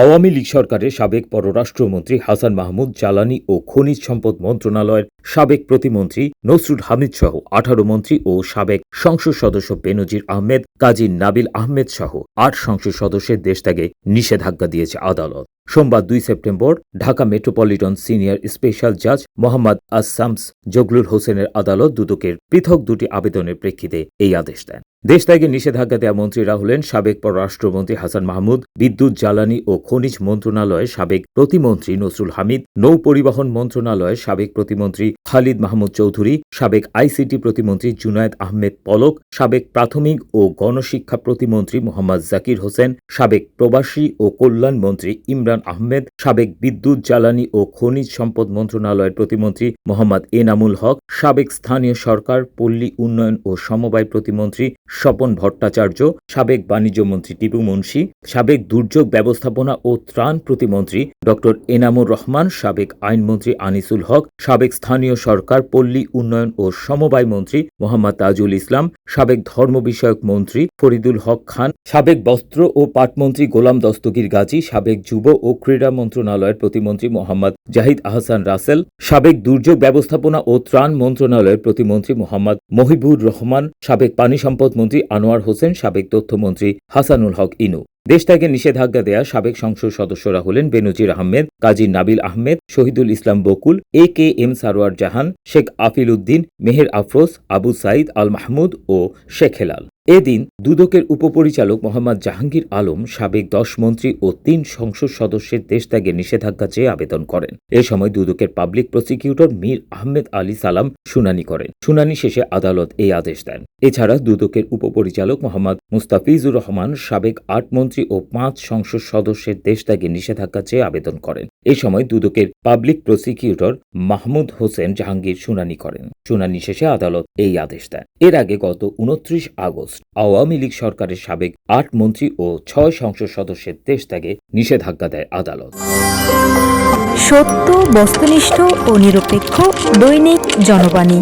আওয়ামী লীগ সরকারের সাবেক পররাষ্ট্রমন্ত্রী হাসান মাহমুদ, জ্বালানি ও খনিজ সম্পদ মন্ত্রণালয়ের সাবেক প্রতিমন্ত্রী নসরুল হামিদ সহ আঠারো মন্ত্রী ও সাবেক সংসদ সদস্য বেনজির আহমেদ, কাজী নাবিল আহমেদ সহ আট সংসদ সদস্যের দেশ ত্যাগে নিষেধাজ্ঞা দিয়েছে আদালত। সোমবার দুই September Dhaka metropolitan senior special জাজ মোহাম্মদ আসামস জগলুল হোসেনের আদালত দুদকের পৃথক দুটি আবেদনের প্রেক্ষিতে এই আদেশ দেন। দেশ ত্যাগে নিষেধাজ্ঞা দেওয়া মন্ত্রীরা হলেন সাবেক পররাষ্ট্রমন্ত্রী হাসান মাহমুদ, বিদ্যুৎ, জ্বালানি ও খনিজ মন্ত্রণালয়ের সাবেক প্রতিমন্ত্রী নসরুল হামিদ নৌ পরিবহন মন্ত্রণালয়ের সাবেক প্রতিমন্ত্রী খালিদ মাহমুদ চৌধুরী, সাবেক আইসিটি প্রতিমন্ত্রী জুনায়েদ আহমেদ পলক, সাবেক প্রাথমিক ও গণশিক্ষা প্রতিমন্ত্রী মোহাম্মদ জাকির হোসেন, সাবেক প্রবাসী ও কল্যাণ মন্ত্রী ইমরান আহমেদ, সাবেক বিদ্যুৎ, জ্বালানি ও খনিজ সম্পদ মন্ত্রণালয়ের প্রতিমন্ত্রী মোহাম্মদ এনামুল হক, সাবেক স্থানীয় সরকার, পল্লী উন্নয়ন ও সমবায় প্রতিমন্ত্রী স্বপন ভট্টাচার্য, সাবেক বাণিজ্য মন্ত্রী টিপু মুন্সি, সাবেক দুর্যোগ ব্যবস্থাপনা ও ত্রাণ প্রতিমন্ত্রী ড এনামুর রহমান, সাবেক আইনমন্ত্রী আনিসুল হক, সাবেক স্থানীয় সরকার, পল্লী উন্নয়ন ও সমবায় মন্ত্রী মোহাম্মদ তাজুল ইসলাম, সাবেক ধর্ম বিষয়ক মন্ত্রী ফরিদুল হক খান, সাবেক বস্ত্র ও পাটমন্ত্রী গোলাম দস্তগীর গাজী, সাবেক যুব ক্রীড়া মন্ত্রণালয়ের প্রতিমন্ত্রী মোহাম্মদ জাহিদ আহসান রাসেল, সাবেক দুর্যোগ ব্যবস্থাপনা ও ত্রাণ মন্ত্রণালয়ের প্রতিমন্ত্রী মোহাম্মদ মহিবুর রহমান, সাবেক পানি সম্পদ মন্ত্রী আনোয়ার হোসেন, সাবেক তথ্যমন্ত্রী হাসানুল হক ইনু। দেশ নিষেধাজ্ঞা দেয়া সাবেক সংসদ সদস্যরা হলেন Benazir Ahmed, Kazi Nabil Ahmed, Shahidul Islam Bakul, A K M Sarwar Jahan, Sheikh Afil Uddin Meher Afroz, Abu Saeed Al Mahmud ও শেখ হেলাল। এদিন দুদকের উপপরিচালক মোহাম্মদ জাহাঙ্গীর আলম সাবেক দশ মন্ত্রী ও তিন সংসদ সদস্যের দেশ ত্যাগে নিষেধাজ্ঞা চেয়ে আবেদন করেন। এ সময় দুদকের পাবলিক প্রসিকিউটর মীর আহমেদ আলী সালাম শুনানি করেন। শুনানি শেষে আদালত এই আদেশ দেন। এছাড়া দুদকের উপপরিচালক মোহাম্মদ মুস্তাফিজুর রহমান সাবেক আট মন্ত্রী ও পাঁচ সংসদ সদস্যের দেশ ত্যাগে নিষেধাজ্ঞা চেয়ে আবেদন করেন। এ সময় দুদকের পাবলিক প্রসিকিউটর মাহমুদ হোসেন জাহাঙ্গীর শুনানি করেন। শুনানি শেষে আদালত এই আদেশ দেন। এর আগে গত উনত্রিশ আগস্ট আওয়ামী লীগ সরকারের সাবেক আট মন্ত্রী ও ছয় সংসদ সদস্যের দেশ ত্যাগে নিষেধাজ্ঞা দেয় আদালত। সত্য, বস্তুনিষ্ঠ ও নিরপেক্ষ দৈনিক জনবাণী।